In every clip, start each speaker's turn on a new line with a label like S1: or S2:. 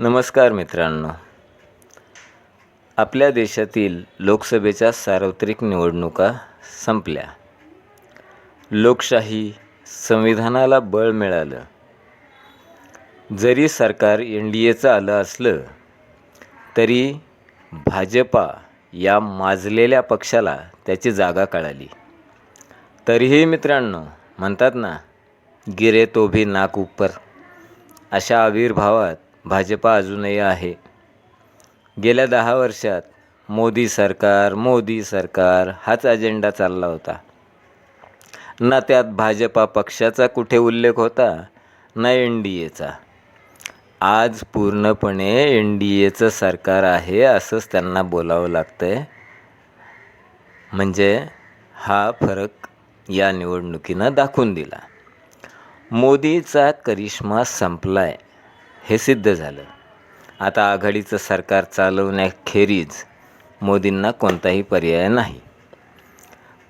S1: नमस्कार मित्रांनो. आपल्या देशातील लोकसभेच्या सार्वत्रिक निवडणुका संपल्या. लोकशाही संविधानाला बळ मिळालं. जरी सरकार एन डी एचं आलं असलं तरी भाजपा या माजलेल्या पक्षाला त्याची जागा कळाली. तरीही मित्रांनो म्हणतात ना गिरे तो भी नाक उपर अशा आविर्भावात भाजपा अजूनही आहे. गेल्या दहा वर्षात मोदी सरकार मोदी सरकार हाच अजेंडा चालला होता. ना त्यात भाजपा पक्षाचा कुठे उल्लेख होता ना एन डी एचा. आज पूर्णपणे एन डी एचं सरकार आहे असंच त्यांना बोलावं लागतं आहे म्हणजे हा फरक या निवडणुकीनं दाखवून दिला. मोदीचा करिश्मा संपला आहे हे सिद्ध झालं. आता आघाडीचं सरकार चालवण्याखेरीज मोदींना कोणताही पर्याय नाही.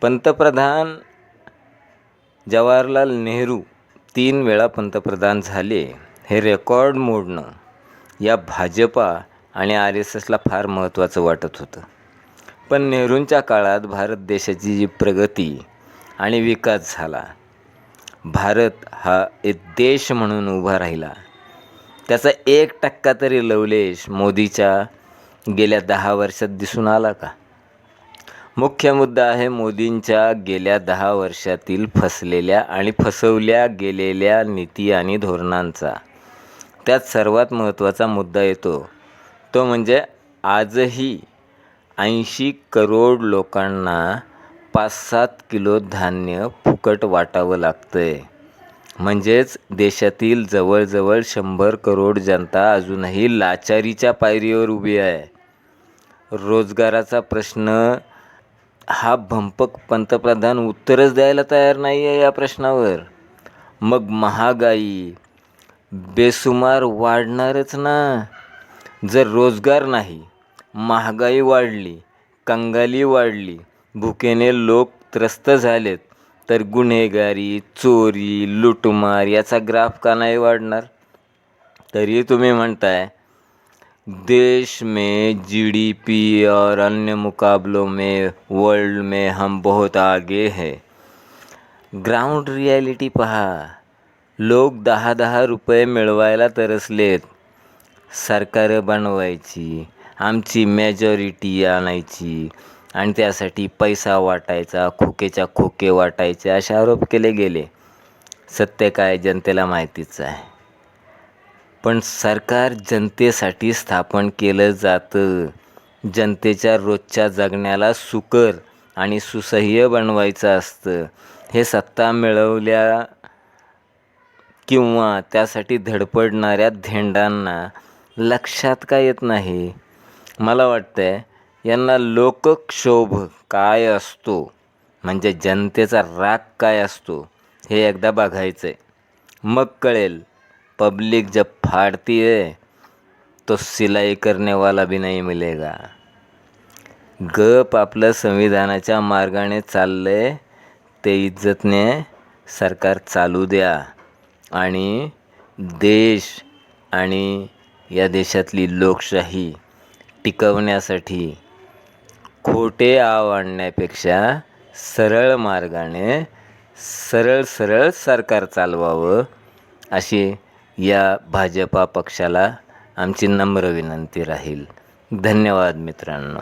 S1: पंतप्रधान जवाहरलाल नेहरू तीन वेळा पंतप्रधान झाले हे रेकॉर्ड मोडणं या भाजपा आणि आर एस एसला फार महत्त्वाचं वाटत होतं. पण नेहरूंच्या काळात भारत देशाची जी प्रगती आणि विकास झाला भारत हा एक देश म्हणून उभा राहिला. त्याचा एक टक्का तरी लवलेश मोदीच्या गेल्या दहा वर्षात दिसून आला का? मुख्य मुद्दा आहे मोदींच्या गेल्या दहा वर्षातील फसलेल्या आणि फसवल्या गेलेल्या नीती आणि धोरणांचा. त्यात सर्वात महत्त्वाचा मुद्दा येतो. तो म्हणजे आजही ऐंशी करोड लोकांना पाच सात किलो धान्य फुकट वाटावं लागतं आहे म्हणजेच देशातील जवळजवळ शंभर करोड जनता अजूनही लाचारीच्या पायरीवर उभी आहे. रोजगाराचा प्रश्न हा भंपक पंतप्रधान उत्तरच द्यायला तयार नाही आहे या प्रश्नावर. मग महागाई बेसुमार वाढणारच ना. जर रोजगार नाही महागाई वाढली कंगाली वाढली भुकेने लोक त्रस्त झालेत तर गुन्हेगारी चोरी लुटमार याचा ग्राफ का नाही वाढणार? तरी तुम्ही म्हणताय देश में जीडीपी और अन्य मुकाबलों में वर्ल्ड में हम बहुत आगे है। ग्राउंड रियालिटी पहा। लोक दहा दहा रुपये मिळवायला तरसलेत। सरकारं बनवायची आमची मेजॉरिटी आणायची आणि त्यासाठी पैसा वाटायचा खोकेच्या खोके वाटायचे असे आरोप केले गेले. सत्य काय जनतेला माहितीच आहे. पण सरकार जनतेसाठी स्थापन केलं जातं. जनतेच्या रोजच्या जगण्याला सुकर आणि सुसह्य बनवायचं असतं. हे सत्ता मिळवल्या किंवा त्यासाठी धडपडणाऱ्या धेंडांना लक्षात का येत नाही? मला वाटतंय यांना लोकक्षोभ काय असतो? म्हणजे जनतेचा राग काय असतो? हे एकदा बघायचं आहे मग कळेल. पब्लिक जब फाड़ती आहे तो सिलाई करणेवाला भी नहीं मिलेगा. गप आपलं संविधानाच्या मार्गाने चाललं आहे ते इज्जतने सरकार चालू द्या. आणि देश आणि या देशातली लोकशाही टिकवण्यासाठी खोटे आव आणण्यापेक्षा सरळ मार्गाने सरळ सरळ सरकार चालवावं अशी या भाजपा पक्षाला आमची नम्र विनंती राहील. धन्यवाद मित्रांनो.